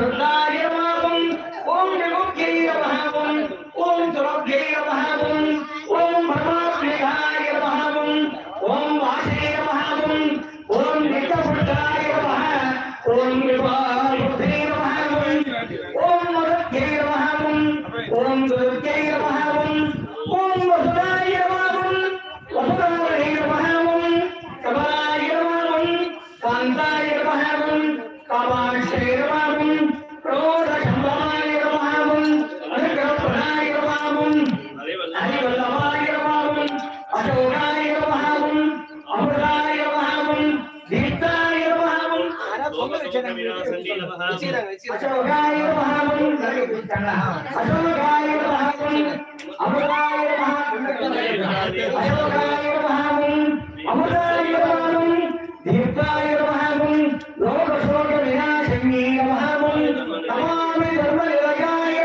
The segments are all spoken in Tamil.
soltar. అశోకాయ మహాగుణం అశోకాయ మహాగుణం అమృతాయ మహాగుణం అశోకాయ మహాగుణం అమృతాయ మహాగుణం దీర్ఘాయ మహాగుణం లోకశోక వినాశమీ మహాగుణం తమామి ధర్మ నిలయాయ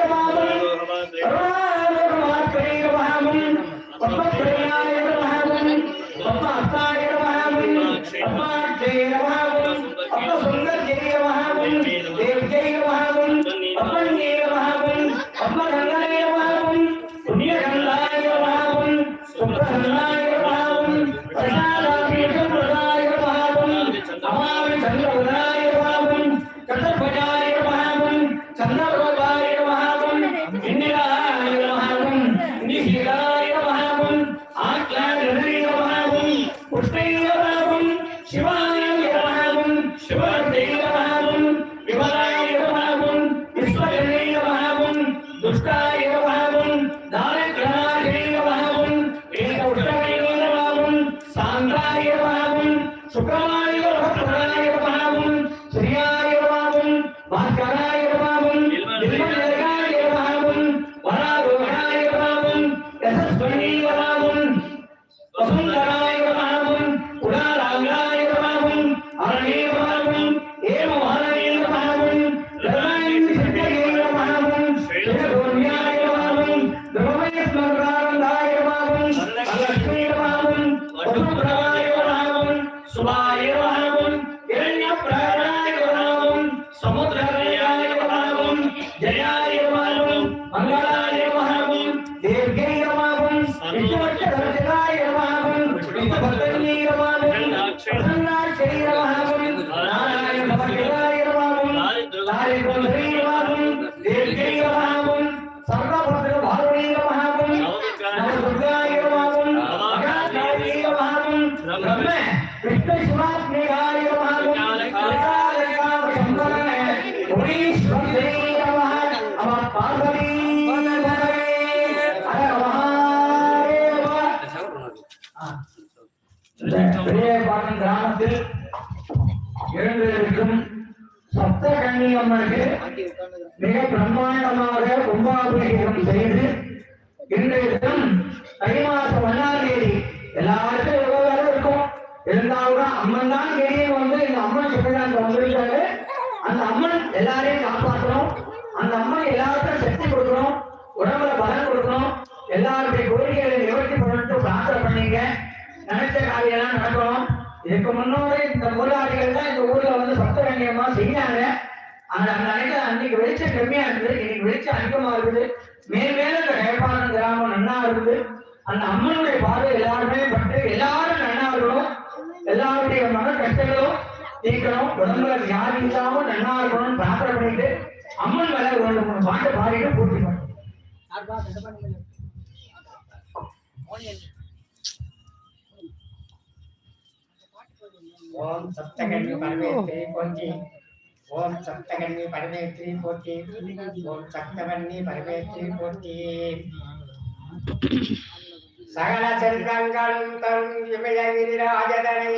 Soprano ప్రజలాయ నమామం విశ్వభక్తయ్యే నమామం எல்லாருக்கும் எவ்வளவு வேலை இருக்கும்? இருந்தாலும் அம்மன் தான் வெளியே வந்து இந்த அம்மன் சுற்றுலாங்க வந்திருக்காரு. அந்த அம்மன் எல்லாரையும் காப்பாற்றணும். அந்த அம்மன் எல்லாருக்கும் சக்தி கொடுக்கணும். உடம்புல பலம் கொடுக்கணும். எல்லாருடைய கோரிக்கைகளை நிவர்த்தி பண்ணிட்டு பிரார்த்தனை பண்ணீங்க. நினைச்ச காரியெல்லாம் நடக்கணும். இதுக்கு முன்னோடி இந்த மூலாடிகள் தான் இந்த ஊர்ல வந்து சத்த வேண்டியமா செய்யாங்க ஆனா அந்த அன்னைக்கு அன்னைக்கு வெளிச்சம் கம்மியா இருந்தது. இன்னைக்கு வெளிச்சம் அதிகமா இருக்குது. மேல் மேல இந்த வேப்பாளம் கிராமம் நன்னா இருக்குது. அந்த அம்மனுடைய பார்வை எல்லாருமே பட்டு எல்லாரும் நன்னா இருக்கணும் எல்லாருடைய மன கஷ்டங்களும் தீர்க்கணும் உடம்புல வியாதி இல்லாம நன்னா இருக்கணும்னு பிரார்த்தனை பண்ணிட்டு அம்மன் மேல ஒரு மூணு பாட்டு பாடிட்டு பூர்த்தி பண்ணும் ஓம் சப்தகன்ய பரமேஸ்வரி போற்றி. ஓம் சப்தகன்ய பரமேஸ்வரி போற்றி. ஓம் சப்தவன்னி பரமேஸ்வரி போற்றி. சகல செல்வங்களும் தரும் இமயகிரிராஜதனை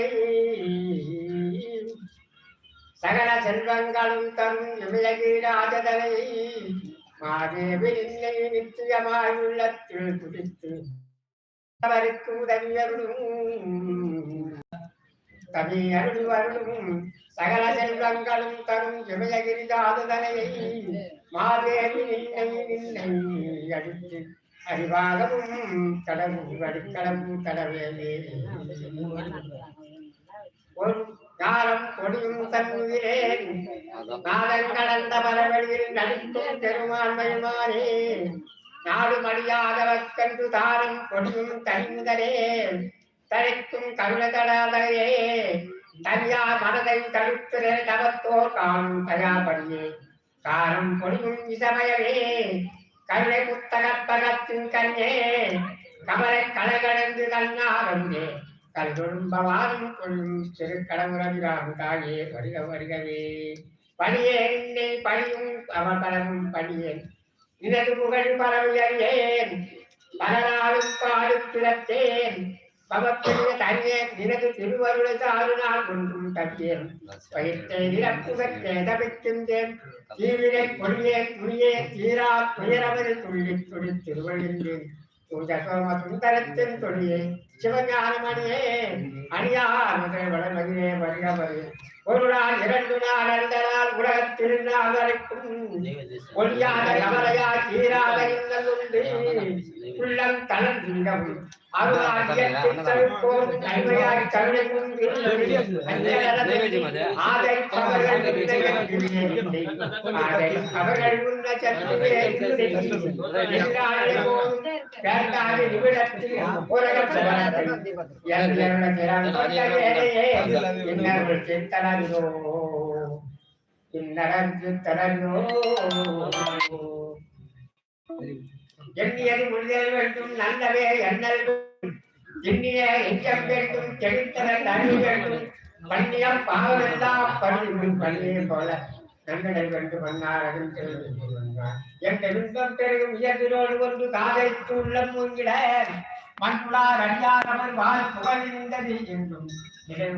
சகல செல்வங்களும் தரும் இமயகிரிராஜதனை மாதேவி நின்னை நித்தியமாயுள்ளத்தில் துடித்து அவருக்கு உதவியருளும் கவி அருள் வருளும் சகல செல்வங்களும் தரும் இமயகிரிதாதுதனையை மாதேவி நின்னை நின்னை அடித்து அறிவாகவும் கடவுள் அடிக்களவும் கடவேலே. ஒரு காலம் கொடியும் தன்னுயிரேன் நாதன் கடந்த பரவழியில் நடிக்கும் பெருமான்மையுமானே நாடு மடியாதவர்க்கன்று தாரும் கொடியும் தனிமுதலே தழைக்கும் கருணதடாதே தனியார் மனதை தடுத்திரே தவத்தோர் காணும் தயாபடியே காரம் பொடியும் இசமயமே. கருணை புத்தகத்தகத்தின் கண்ணே கமலை களைகடந்து கண்ணாரந்தே கல்கொழும்பவானும் கொள்ளும் திருக்கடமுரவிராம் தாயே வருக வருகவே. பணியேன்னை பணியும் அவர் பரவும் பணியேன். இனது புகழ் பரவியறியேன். பலனாலும் பாடு பிறத்தேன். பவப்பிரிய தனியேன் நினது திருவருளை சாறு நாள் ஒன்றும் தட்டியேன். பயிர்த்தை நிரப்புகத்தே தவிக்கின்றேன். தீவிரை பொழியேன் துணியேன் தீரா துயரவது துள்ளி துளி திருவழிந்தேன் பூஜசோம சுந்தரத்தின் தொழியே சிவஞானமணியே அணியார் முதல் வளமகிழே வருக வருக ஒரு நாள் இரண்டு நாள் அந்த நாள் வரைக்கும். ஒளியாத கமலையா தீராத இன்னலுண்டு உள்ளம் தளர்ந்திடவும் அருளாகியத்தில் தவிர்ப்போர் நன்மையாய் கருணை குன்றி ஆதரிப்பவர்கள் இல்லை ஆதரிப்பவர்கள் உன்ன சத்துவே எதிராளி போலும் கேட்டாதி நிமிடத்தில் உலகம் சுவரத்தில் எல்லோருடைய திறம் கொண்ட வேலையே இன்னர்கள் சித்தனோ இன்னரன் சித்தனோ எண்ணியது முடிதல் வேண்டும் நல்லவே எண்ணல் வேண்டும். எண்ணிய எச்சம் வேண்டும் செழித்தன அறிவு வேண்டும். பண்ணியம் பாவமெல்லாம் பணியும் பள்ளியை போல நன்மைகள் வேண்டும் மன்னாரகம் என் விண்பம் பெருகும் இயற்கையோடு கொண்டு காதைத்து உள்ளம் மூங்கிட. மண்புலார் அடியாரவர் வாழ் புகழ் நின்றது என்றும் நினைவு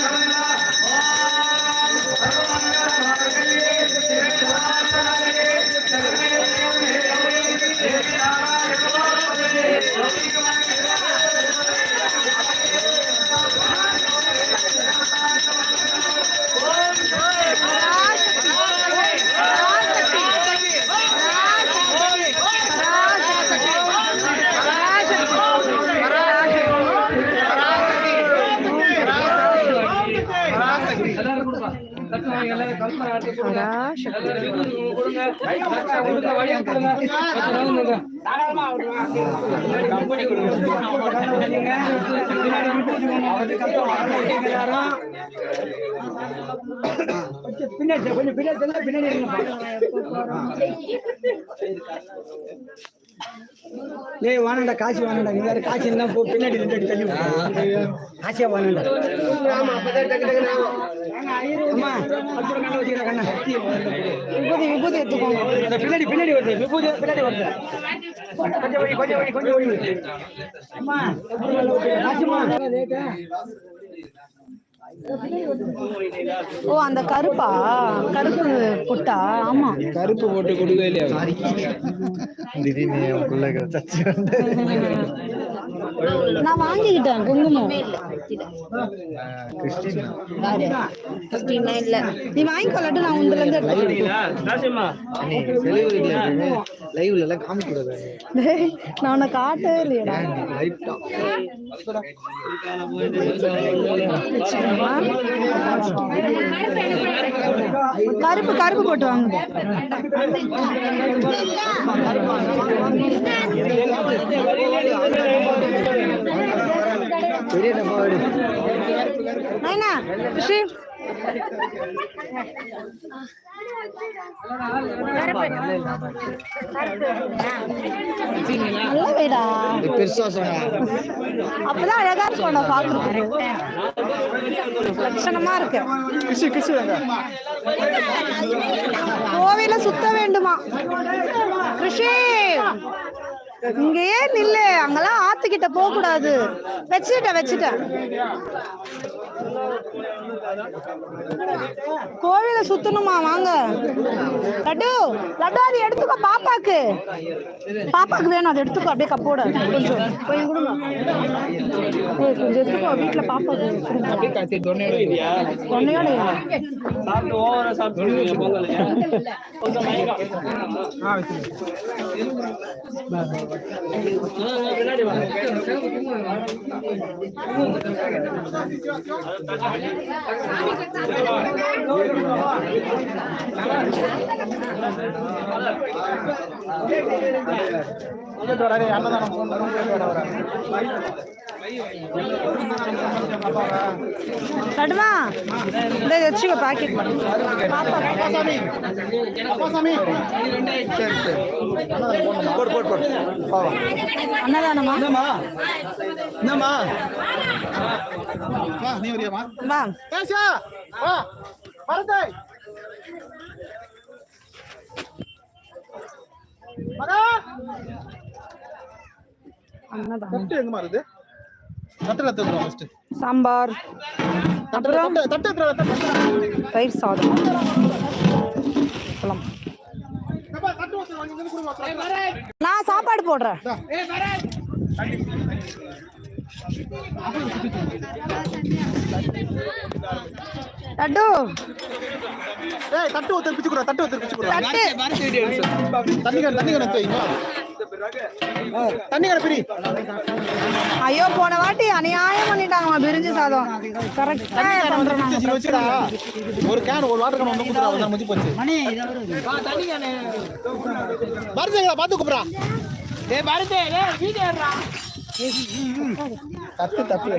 Gracias. பின்னாடி கொஞ்சம் பின்னாடி பின்னாடி இருங்கப்பா. ஏய் வானண்டா காசி வானண்டா நீ வேற காசி என்ன போ பின்னாடி ரெண்டு அடி தள்ளி விடு. ஆசையா வானண்டா அம்மா அப்புறம் கண்ணை வச்சுக்கிற கண்ணா. விபூதி விபூதி எடுத்துக்கோங்க. பின்னாடி பின்னாடி வருது. விபூதி பின்னாடி வருது. கொஞ்சம் வழி கொஞ்சம் வழி கொஞ்சம் வழி. அம்மா காசுமா ஓ அந்த கருப்பா? கருப்பு புட்டா? ஆமா. கருப்பு போட்டு கொடுக்கவே இல்லையா? நான் வாங்கிக்கிட்டேன் குங்குமம். கிறிஸ்டினா. இல்ல. நீ வாங்கிக்கொள்ளட்டும் நான் உண்டுல இருந்து எடுத்துக்கிறேன். லைவ்ல எல்லாம் காமிக்க கூடாது. டேய், நான் உன்னை காட்டவே இல்லையடா. கருப்பு கருப்பு போட்டு வாங்க. நைனா ரிஷி நல்லா வேடா இது பெருசா சொன்னா அப்பதான் அழகா இருக்கும்டா பாக்குறதுக்கு லட்சணமா இருக்கு கிசு கிசு வேங்க கோவில சுத்த வேண்டுமா ரிஷி இங்கேயே நில்லு. அங்கெல்லாம் ஆத்துக்கிட்ட போக கூடாது வச்சுட்டேன் வச்சுட்டேன் கோவில சுத்தணுமா? வாங்க. லட்டு லட்டு அது எடுத்துக்கோ பாப்பாக்கு. பாப்பாக்கு வேணும். அதை எடுத்துக்கோ. அப்படியே கப்போட கொஞ்சம். கொஞ்சம் கொடுங்க. ஏய், கொஞ்சம் எடுத்துக்கோ. வீட்டுல பாப்பாக்கு அண்ணன் ஒன்னையோட லட்டுமா இந்த வச்சுக்கோ பாக்கெட் பாப்பா போடு போடு போடு பாவா அன்னதானமா? என்னம்மா? என்னம்மா? வா நீ வரியாமா வா. ஏசா வா மறந்தே மகா. அன்னதானம். தட்டு எங்க மாறுது? தட்டுல தட்டுறோம் ஃபர்ஸ்ட் சாம்பார். அப்புறம் தட்டு தட்டு தட்டு தட்டு தயிர் சாதம். தட்டு கொடுங்க நான் சாப்பாடு போடுறேன். லட்டு. ஏய் தட்டு ஊத்து பிச்சு குடுறா தட்டு ஊத்து பிச்சு குடுறா தட்டு. தண்ணி கண் தண்ணி கணக்கு வைங்க தண்ணி கணக்கு பிரி ஐயோ போன வாட்டி அநியாயம் பண்ணிட்டாங்கம்மா பிரிஞ்சு சாதம். கரெக்டா ஒரு கேன் ஒரு வாட்டர் கேன் வந்து குடுறா வந்து முடிஞ்சு போச்சு மருந்துங்களா பாத்து கூப்பிடுறா. டேய் மருந்தே டேய் வீடியோ எடுறா தட்டு தட்டு